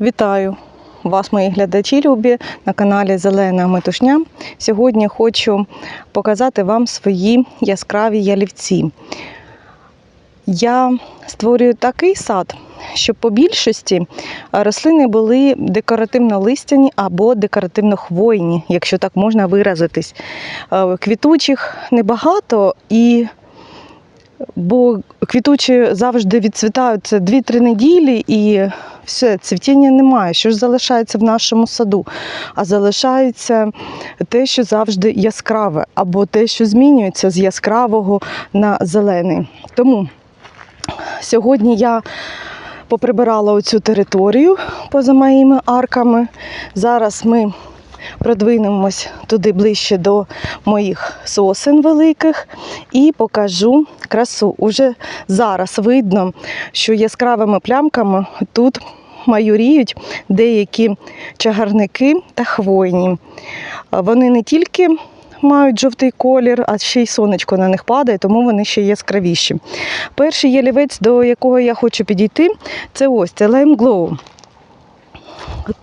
Вітаю вас, мої глядачі любі, на каналі Зелена Метушня. Сьогодні хочу показати вам свої яскраві ялівці. Я створюю такий сад, щоб по більшості рослини були декоративно-листяні або декоративно-хвойні, якщо так можна виразитись. Е, Квітучих небагато і бо квітучі завжди відцвітають 2-3 неділі і все, цвітіння немає. Що ж залишається в нашому саду? А залишається те, що завжди яскраве, або те, що змінюється з яскравого на зелений. Тому сьогодні я поприбирала оцю територію поза моїми арками. Зараз ми продвинемось туди ближче до моїх сосен великих і покажу красу. Уже зараз видно, що яскравими плямками тут майоріють деякі чагарники та хвойні. Вони не тільки мають жовтий колір, а ще й сонечко на них падає, тому вони ще яскравіші. Перший ялівець, до якого я хочу підійти, це ось це Glow.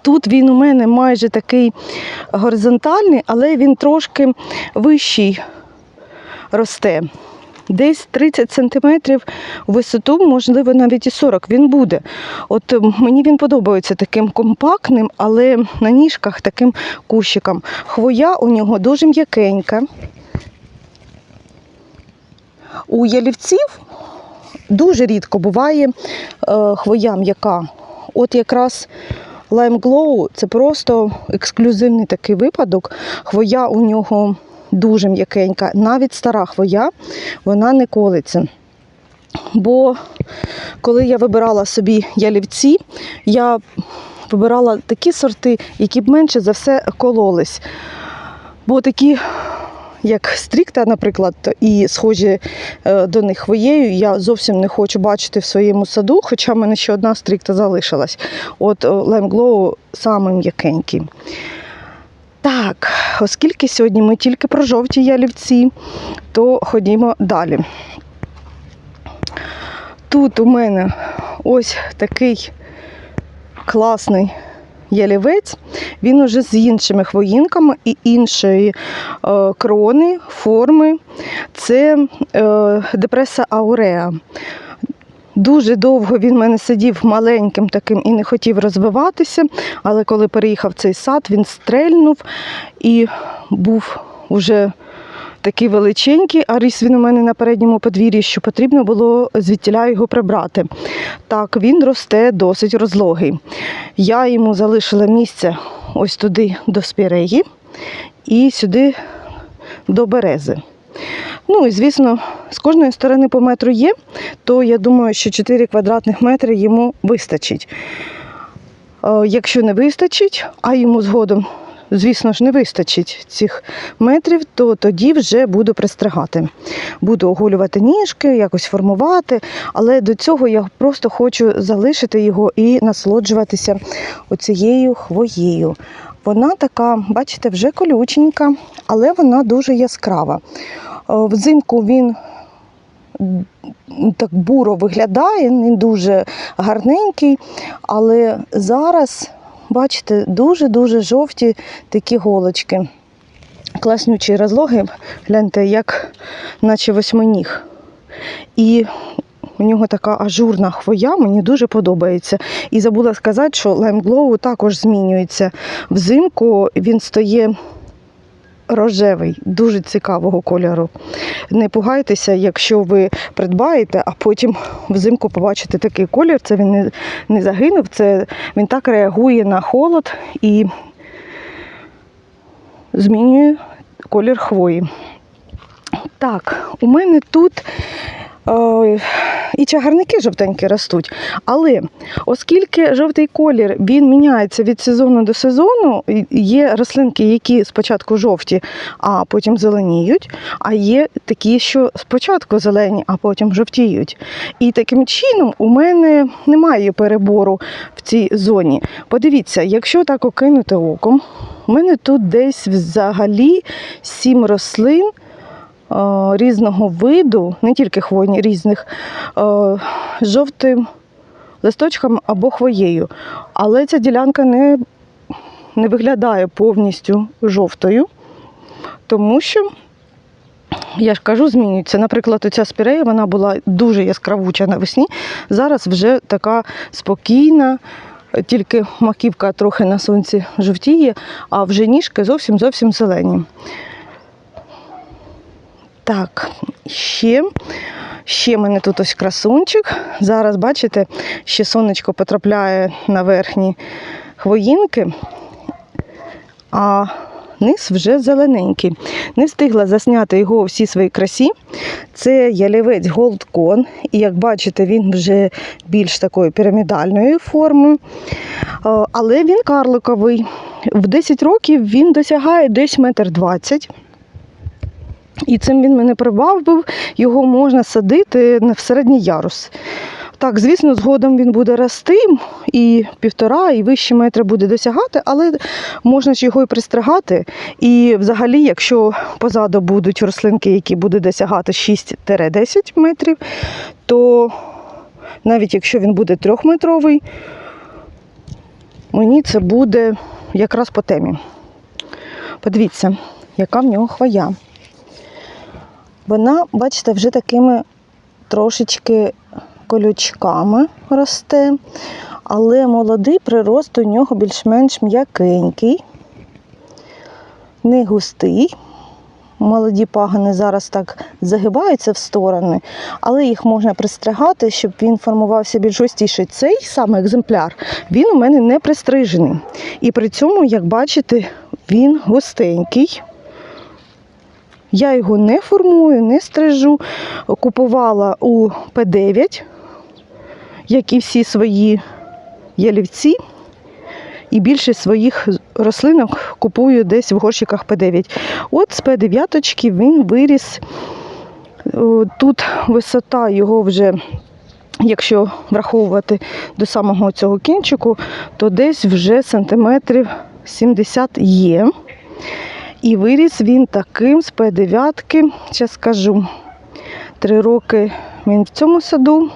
Тут він у мене майже такий горизонтальний, але він трошки вищий росте. Десь 30 см висоту, можливо, навіть і 40 він буде. От мені він подобається таким компактним, але на ніжках таким кущиком. Хвоя у нього дуже м'якенька. У ялівців дуже рідко буває е, хвоя м'яка. От якраз Lime Glow це просто ексклюзивний такий випадок. Хвоя у нього дуже м'якенька. Навіть стара хвоя вона не колиться. Бо коли я вибирала собі ялівці, я вибирала такі сорти, які б менше за все кололись. Бо такі, як стрікта, наприклад, і схожі е, до них хвоєю, я зовсім не хочу бачити в своєму саду, хоча в мене ще одна стрікта залишилась. От е, Lime Glow саме м'якенький. Так, оскільки сьогодні ми тільки про жовті ялівці, то ходімо далі. Тут у мене ось такий класний ялівець. Він уже з іншими хвоїнками і іншої е, крони, форми. Це е, депреса ауреа. Дуже довго він в мене сидів маленьким таким і не хотів розвиватися, але коли переїхав цей сад, він стрельнув і був уже такий величенький, а ріс він у мене на передньому подвір'ї, що потрібно було звідтіля його прибрати. Так, він росте досить розлогий. Я йому залишила місце ось туди до спіреї і сюди до берези. Ну і звісно, з кожної сторони по метру є, то я думаю, що 4 квадратних метри йому вистачить. Е, Якщо не вистачить, а йому згодом, звісно ж, не вистачить цих метрів, то тоді вже буду пристригати. Буду оголювати ніжки, якось формувати, але до цього я просто хочу залишити його і насолоджуватися оцією хвоєю. Вона така, бачите, вже колюченька, але вона дуже яскрава. Е, Взимку він так буро виглядає, він дуже гарненький, але зараз, бачите, дуже-дуже жовті такі голочки. Класнючі розлоги, гляньте, як наче восьминіг. І у нього така ажурна хвоя, мені дуже подобається. І забула сказати, що лаймглоу також змінюється. Взимку він стає рожевий, дуже цікавого кольору. Не пугайтеся, якщо ви придбаєте, а потім взимку побачите такий колір, це він не, не загинув, це він так реагує на холод і змінює колір хвої. Так, у мене тут і чагарники жовтенькі ростуть. Але оскільки жовтий колір він міняється від сезону до сезону, є рослинки, які спочатку жовті, а потім зеленіють, а є такі, що спочатку зелені, а потім жовтіють. І таким чином у мене немає перебору в цій зоні. Подивіться, якщо так окинути оком, у мене тут десь взагалі сім рослин е, різного виду, не тільки хвойні, різних, е, жовтим листочками або хвоєю. Але ця ділянка не, не виглядає повністю жовтою, тому що, я ж кажу, змінюється. Наприклад, оця спірея вона була дуже яскравуча навесні. Зараз вже така спокійна, тільки маківка трохи на сонці жовтіє, а вже ніжки зовсім зовсім зелені. Так, ще. Ще мене тут ось красунчик. Зараз, бачите, ще сонечко потрапляє на верхні хвоїнки, а низ вже зелененький. Не встигла засняти його у всій своїй красі. Це ялівець Con. І як бачите, він вже більш такої пірамідальної форми. Е, Але він карликовий. В 10 років він досягає десь метр двадцять. І цим він мене прибавив, його можна садити в середній ярус. Так, звісно, згодом він буде рости і півтора, і вище метри буде досягати, але можна ж його і пристригати. І взагалі, якщо позаду будуть рослинки, які будуть досягати 6-10 метрів, то навіть якщо він буде трьохметровий, мені це буде якраз по темі. Подивіться, яка в нього хвоя. Вона, бачите, вже такими трошечки колючками росте, але молодий прирост у нього більш-менш м'якенький, не густий. Молоді пагани зараз так загибаються в сторони, але їх можна пристригати, щоб він формувався більш густіший. Цей саме екземпляр, він у мене не пристрижений. І при цьому, як бачите, він густенький. Я його не формую, не стрижу. Купувала у П9, як і всі свої ялівці. І більшість своїх рослинок купую десь в горщиках П9. От з П9 він виріс. Тут висота його вже, якщо враховувати до самого цього кінчику, то десь вже сантиметрів 70 є. І виріс він таким з П9, зараз скажу. Три роки він в цьому саду,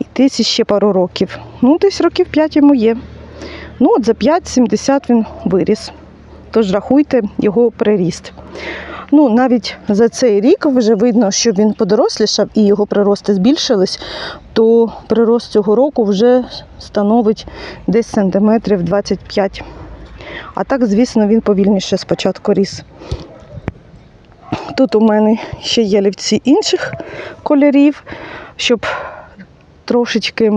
і десь ще пару років. Ну, десь років 5 йому є. Ну, от за 5-70 він виріс. Тож рахуйте його приріст. Ну, навіть за цей рік вже видно, що він подорослішав і його прирости збільшились, то прирост цього року вже становить десь сантиметрів 25 а так, звісно, він повільніше спочатку ріс. Тут у мене ще є лівці інших кольорів, щоб трошечки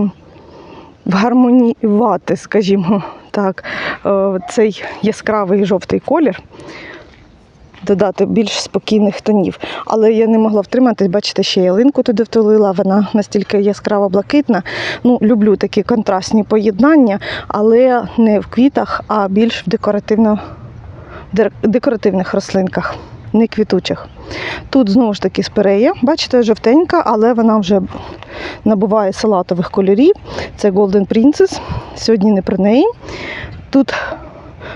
вгармонівати, скажімо так, е, цей яскравий жовтий колір. Додати більш спокійних тонів. Але я не могла втриматись, бачите, ще ялинку туди втулила, вона настільки яскраво блакитна. Ну, люблю такі контрастні поєднання, але не в квітах, а більш в декоративно, декоративних рослинках, не квітучих. Тут знову ж таки спирея, бачите, жовтенька, але вона вже набуває салатових кольорів. Це Golden Princess. Сьогодні не про неї. Тут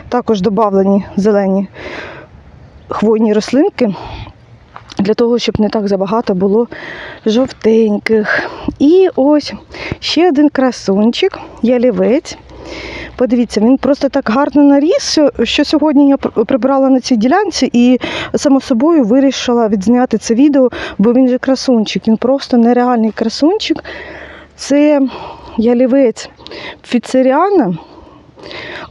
також додавлені зелені хвойні рослинки для того, щоб не так забагато було жовтеньких. І ось ще один красунчик, ялівець. Подивіться, він просто так гарно наріс, що- сьогодні я прибрала на цій ділянці і само собою вирішила відзняти це відео, бо він же красунчик, він просто нереальний красунчик. Це ялівець Фіцеріана.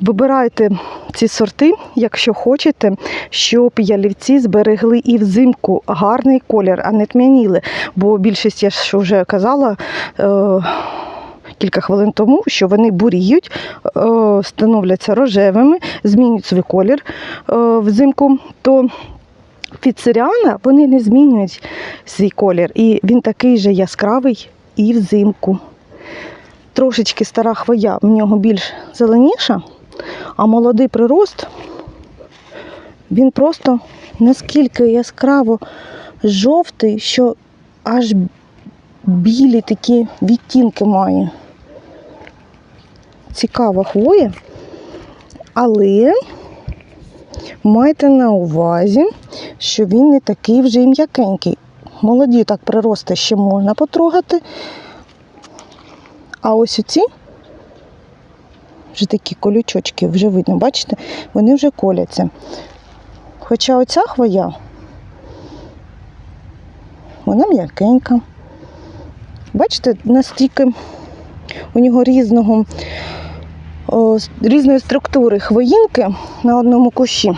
Вибирайте ці сорти, якщо хочете, щоб ялівці зберегли і взимку гарний колір, а не тьмяніли. Бо більшість, я ж вже казала е, кілька хвилин тому, що вони буріють, е, становляться рожевими, змінюють свій колір е, взимку. То Фіцеріана вони не змінюють свій колір. І він такий же яскравий і взимку. Трошечки стара хвоя в нього більш зеленіша, а молодий прирост він просто наскільки яскраво жовтий, що аж білі такі відтінки має. Цікава хвоя, але майте на увазі, що він не такий вже й м'якенький. Молоді так прирости ще можна потрогати, А ось оці вже такі колючочки, вже видно, бачите, вони вже коляться. Хоча оця хвоя, вона м'якенька. Бачите, настільки у нього різного, о, різної структури хвоїнки на одному кущі.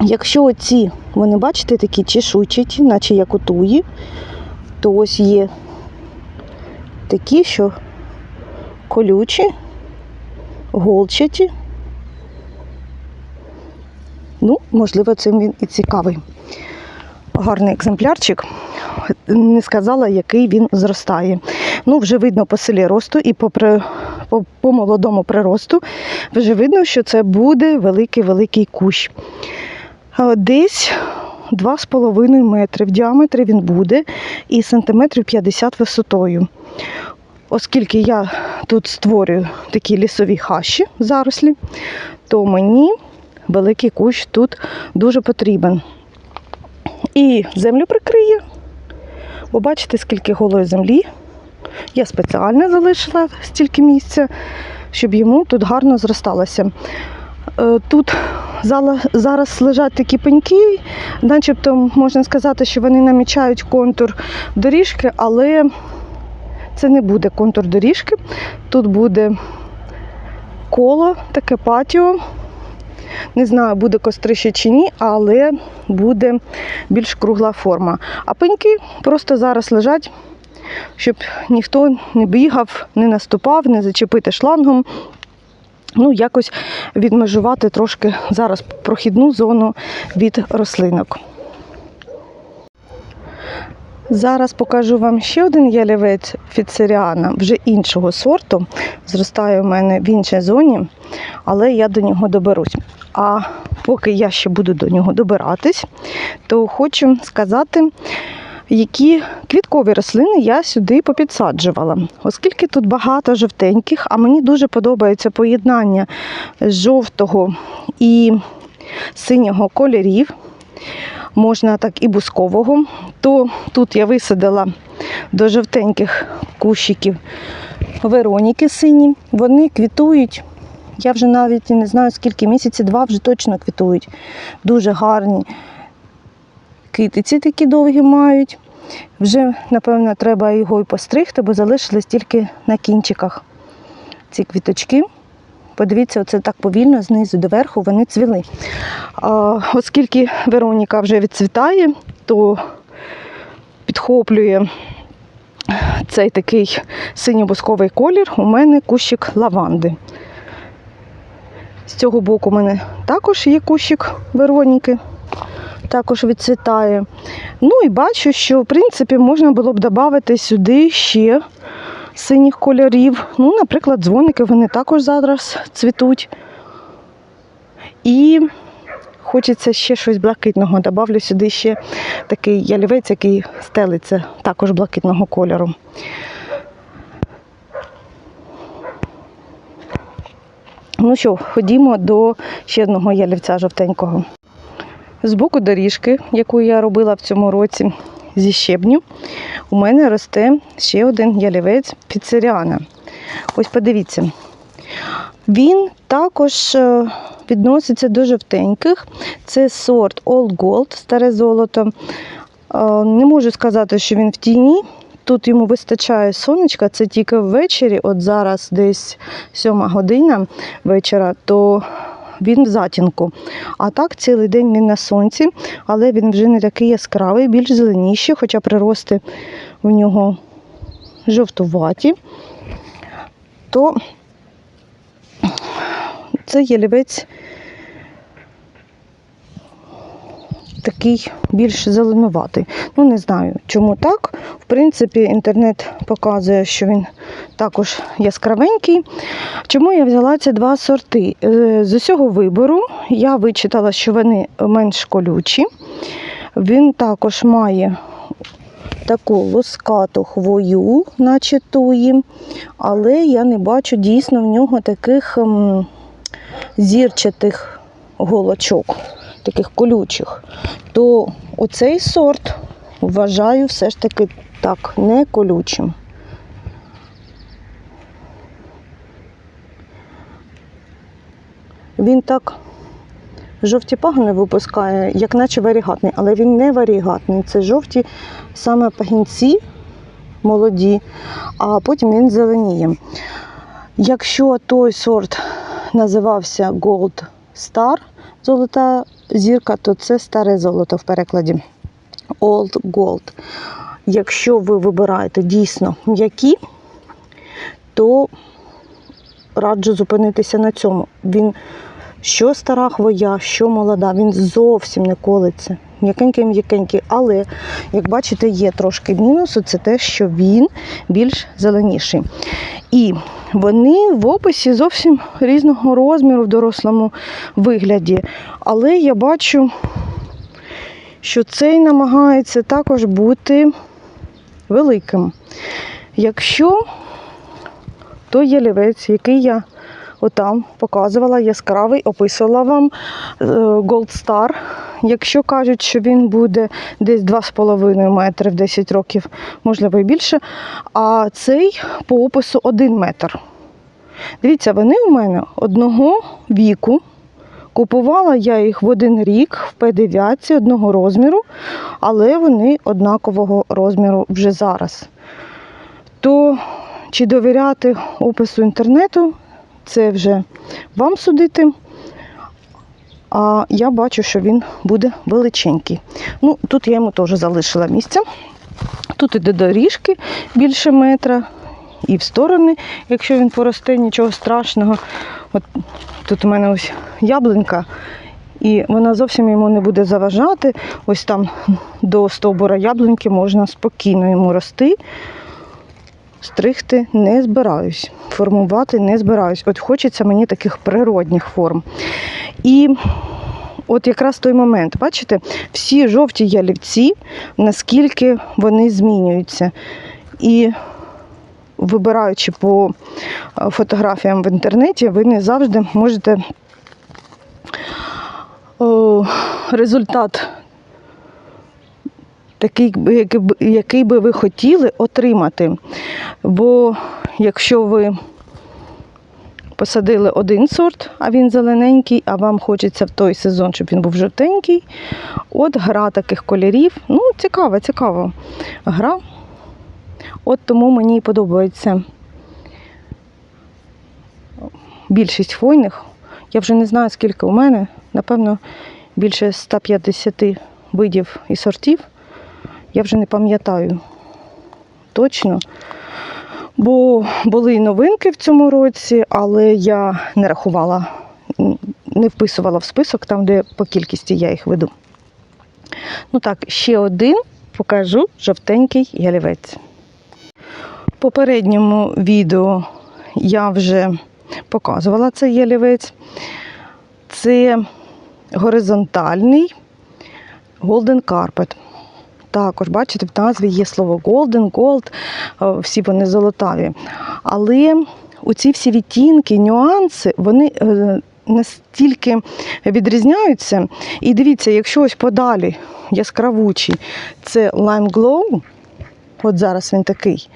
Якщо оці, вони бачите, такі чешуйчаті, наче як у туї, то ось є такі, що колючі, голчаті. Ну, можливо, цим він і цікавий. Гарний екземплярчик. Не сказала, який він зростає. Ну, вже видно по селі росту і по, при- по, по молодому приросту. Вже видно, що це буде великий-великий кущ. Десь 2,5 метри в діаметрі він буде і сантиметрів 50 висотою. Оскільки я тут створюю такі лісові хащі, зарослі, то мені великий кущ тут дуже потрібен. І землю прикриє, бо бачите, скільки голої землі. Я спеціально залишила стільки місця, щоб йому тут гарно зросталося. Е, Тут зараз лежать такі пеньки, начебто можна сказати, що вони намічають контур доріжки, але це не буде контур доріжки. Тут буде коло, таке патіо. Не знаю, буде кострище чи ні, але буде більш кругла форма. А пеньки просто зараз лежать, щоб ніхто не бігав, не наступав, не зачепити шлангом. Ну, якось відмежувати трошки зараз прохідну зону від рослинок. Зараз покажу вам ще один ялівець фіцеріана, вже іншого сорту. Зростає у мене в іншій зоні, але я до нього доберусь. А поки я ще буду до нього добиратись, то хочу сказати, які квіткові рослини я сюди попідсаджувала. Оскільки тут багато жовтеньких, а мені дуже подобається поєднання жовтого і синього кольорів, можна так і бускового, то тут я висадила до жовтеньких кущиків Вероніки сині. Вони квітують. Я вже навіть не знаю, скільки місяців, два вже точно квітують. Дуже гарні. Китиці такі довгі мають. Вже, напевно, треба його і постригти, бо залишились тільки на кінчиках ці квіточки. Подивіться, оце так повільно знизу до верху вони цвіли. А, оскільки Вероніка вже відцвітає, то підхоплює цей такий синьо-бусковий колір у мене кущик лаванди. З цього боку у мене також є кущик Вероніки, також відцвітає. Ну і бачу, що в принципі можна було б додати сюди ще синіх кольорів. Ну, наприклад, дзвоники вони також зараз цвітуть. І хочеться ще щось блакитного. Добавлю сюди ще такий ялівець, який стелиться також блакитного кольору. Ну що, ходімо до ще одного ялівця жовтенького. З боку доріжки, яку я робила в цьому році зі щебню, у мене росте ще один ялівець піцеріана. Ось подивіться. Він також е, відноситься до жовтеньких. Це сорт Old Gold, старе золото. Е, Не можу сказати, що він в тіні. Тут йому вистачає сонечка, це тільки ввечері, от зараз десь сьома година вечора, то він в затінку. А так цілий день він на сонці, але він вже не такий яскравий, більш зеленіший, хоча прирости в нього жовтуваті. То це ялівець такий більш зеленуватий. Ну, не знаю, чому так. В принципі, інтернет показує, що він також яскравенький. Чому я взяла ці два сорти? Е, З усього вибору я вичитала, що вони менш колючі. Він також має таку лускату хвою, наче туї, але я не бачу дійсно в нього таких зірчатих голочок, таких колючих, то оцей сорт вважаю все ж таки так, не колючим. Він так жовті пагони випускає, як наче варігатний, але він не варігатний. Це жовті саме пагінці молоді, а потім він зеленіє. Якщо той сорт називався Gold Star, золота зірка, то це старе золото в перекладі. Old Gold. Якщо ви вибираєте дійсно м'які, то раджу зупинитися на цьому. Він що стара хвоя, що молода, він зовсім не колиться. М'якенький, м'якенький. Але, як бачите, є трошки мінусу, це те, що він більш зеленіший. І вони в описі зовсім різного розміру в дорослому вигляді. Але я бачу, що цей намагається також бути великим. Якщо той ялівець, який я отам показувала, яскравий, описувала вам е, Gold Star. Якщо кажуть, що він буде десь 2,5 метри в 10 років, можливо і більше, а цей по опису 1 метр. Дивіться, вони у мене одного віку. Купувала я їх в один рік в П9 одного розміру, але вони однакового розміру вже зараз. То чи довіряти опису інтернету, це вже вам судити. А я бачу, що він буде величенький. Ну, тут я йому теж залишила місце. Тут іде доріжки більше метра, і в сторони, якщо він поросте, нічого страшного. От тут у мене ось яблунька, і вона зовсім йому не буде заважати. Ось там до стовбура яблуньки можна спокійно йому рости. Стригти не збираюсь, формувати не збираюсь. От хочеться мені таких природних форм. І от якраз той момент, бачите, всі жовті ялівці, наскільки вони змінюються. І вибираючи по е, фотографіям в інтернеті, ви не завжди можете результат такий, який, би ви хотіли отримати. Бо якщо ви посадили один сорт, а він зелененький, а вам хочеться в той сезон, щоб він був жовтенький, от гра таких кольорів. Ну, цікава, цікава гра. От тому мені і подобається більшість хвойних. Я вже не знаю, скільки у мене. Напевно, більше 150 видів і сортів. Я вже не пам'ятаю точно. Бо були і новинки в цьому році, але я не рахувала, не вписувала в список там, де по кількості я їх веду. Ну так, ще один покажу жовтенький ялівець. В попередньому відео я вже показувала цей ялівець. Це горизонтальний Golden Carpet. Також, бачите, в назві є слово Golden, Gold, е, всі вони золотаві. Але оці всі відтінки, нюанси, вони е, настільки відрізняються. І дивіться, якщо ось подалі яскравучий, це Lime Glow, От зараз він такий.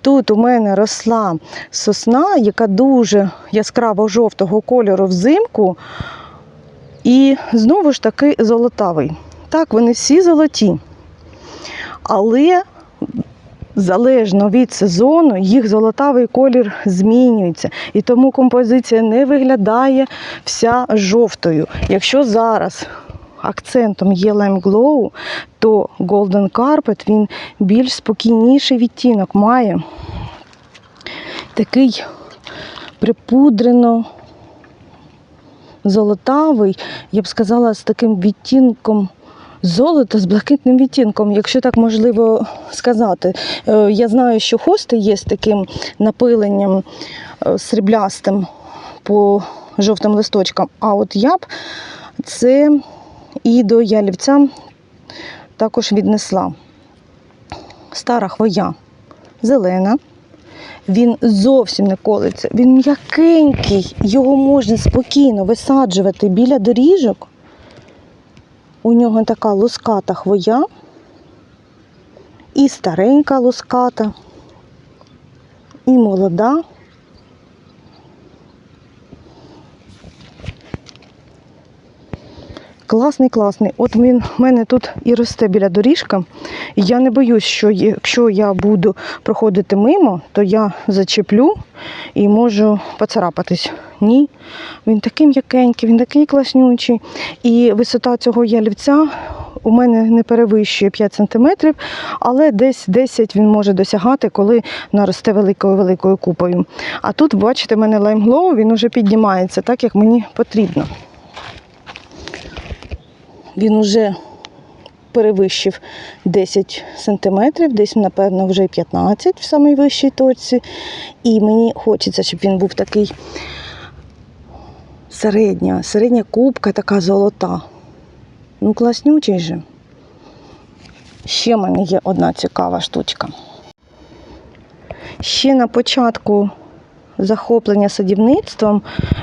Тут у мене росла сосна, яка дуже яскраво жовтого кольору взимку. І знову ж таки золотавий. Так, вони всі золоті. Але залежно від сезону їх золотавий колір змінюється. І тому композиція не виглядає вся жовтою. Якщо зараз акцентом є Lime Glow, то Golden Carpet він більш спокійніший відтінок має. Такий припудрено золотавий, я б сказала, з таким відтінком золота, з блакитним відтінком, якщо так можливо сказати. Е, Я знаю, що хости є з таким напиленням е, сріблястим по жовтим листочкам. А от я б це і до ялівця також віднесла. Стара хвоя зелена. Він зовсім не колиться. Він м'якенький, його можна спокійно висаджувати біля доріжок. У нього така луската хвоя і старенька луската, і молода. Класний, класний. От він в мене тут і росте біля доріжка. І я не боюсь, що якщо я буду проходити мимо, то я зачеплю і можу поцарапатись. Ні. Він такий м'якенький, він такий класнючий. І висота цього ялівця у мене не перевищує 5 см, але десь 10 він може досягати, коли наросте великою-великою купою. А тут, бачите, в мене лаймглоу, він уже піднімається так, як мені потрібно. Він уже перевищив 10 сантиметрів, десь, напевно, вже 15 в самій вищій точці. І мені хочеться, щоб він був такий середня, середня кубка, така золота. Ну, класнючий же. Ще в мене є одна цікава штучка. Ще на початку захоплення садівництвом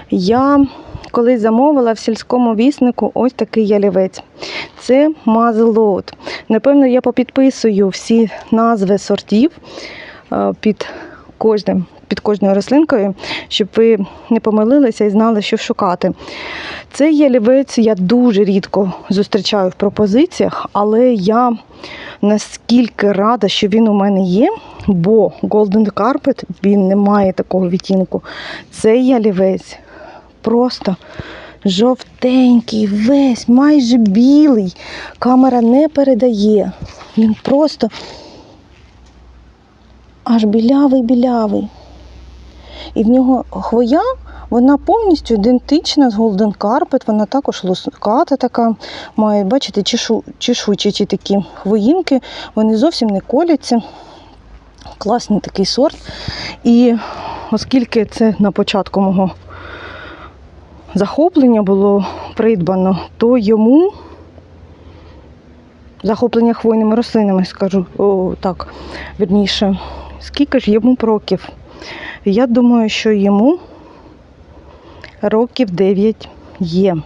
я колись замовила в сільському віснику ось такий ялівець. Це мазлот. Напевно, я попідписую всі назви сортів е, під кожним. Під кожною рослинкою, щоб ви не помилилися і знали, що шукати. Цей ялівець я дуже рідко зустрічаю в пропозиціях, але я наскільки рада, що він у мене є, бо Golden Carpet він не має такого відтінку. Цей ялівець просто жовтенький, весь, майже білий. Камера не передає. Він просто аж білявий-білявий. І в нього хвоя, вона повністю ідентична з Golden Carpet, вона також луската така, має, бачите, чешу, чешуйчі такі хвоїнки, вони зовсім не коляться. Класний такий сорт. І оскільки це на початку мого захоплення було придбано, то йому захоплення хвойними рослинами, скажу о, так, вірніше, скільки ж йому років? Я думаю, що йому років 9 є.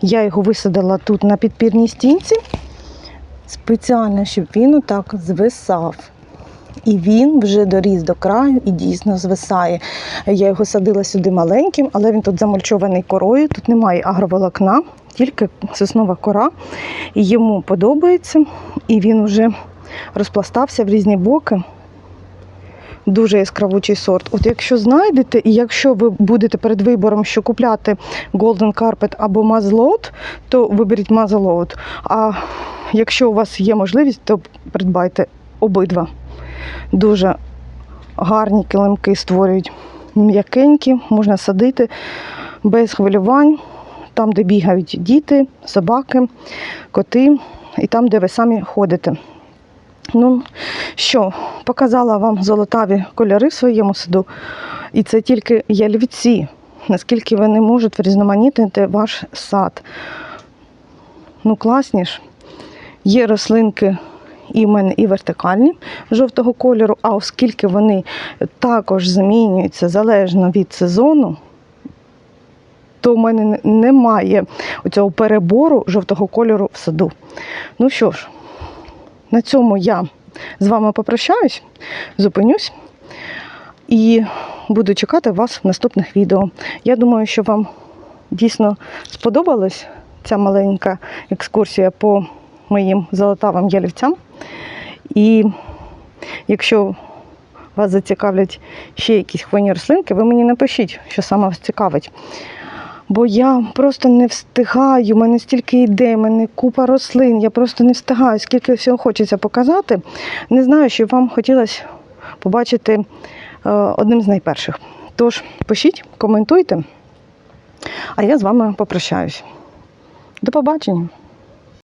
Я його висадила тут на підпірній стінці, спеціально, щоб він отак звисав. І він вже доріс до краю і дійсно звисає. Я його садила сюди маленьким, але він тут замульчований корою, тут немає агроволокна, тільки соснова кора. І йому подобається, і він вже розпластався в різні боки. Дуже яскравучий сорт. От якщо знайдете, і якщо ви будете перед вибором, що купляти Golden Carpet або Muzzleload, то виберіть Muzzleload. А якщо у вас є можливість, то придбайте обидва. Дуже гарні килимки створюють м'якенькі, можна садити без хвилювань, там, де бігають діти, собаки, коти, і там, де ви самі ходите. Ну що, показала вам золотаві кольори в своєму саду, і це тільки ялівці, наскільки вони можуть врізноманітнити ваш сад. Ну, класні ж. Є рослинки і в мене і вертикальні жовтого кольору, а оскільки вони також змінюються залежно від сезону, то в мене немає цього перебору жовтого кольору в саду. Ну що ж, на цьому я з вами попрощаюсь, зупинюсь і буду чекати вас в наступних відео. Я думаю, що вам дійсно сподобалась ця маленька екскурсія по моїм золотавим ялівцям. І якщо вас зацікавлять ще якісь хвойні рослинки, ви мені напишіть, що саме вас цікавить. Бо я просто не встигаю, в мене стільки ідей, в мене купа рослин, я просто не встигаю, скільки всього хочеться показати. Не знаю, що вам хотілося побачити е, одним з найперших. Тож пишіть, коментуйте, а я з вами попрощаюсь. До побачення!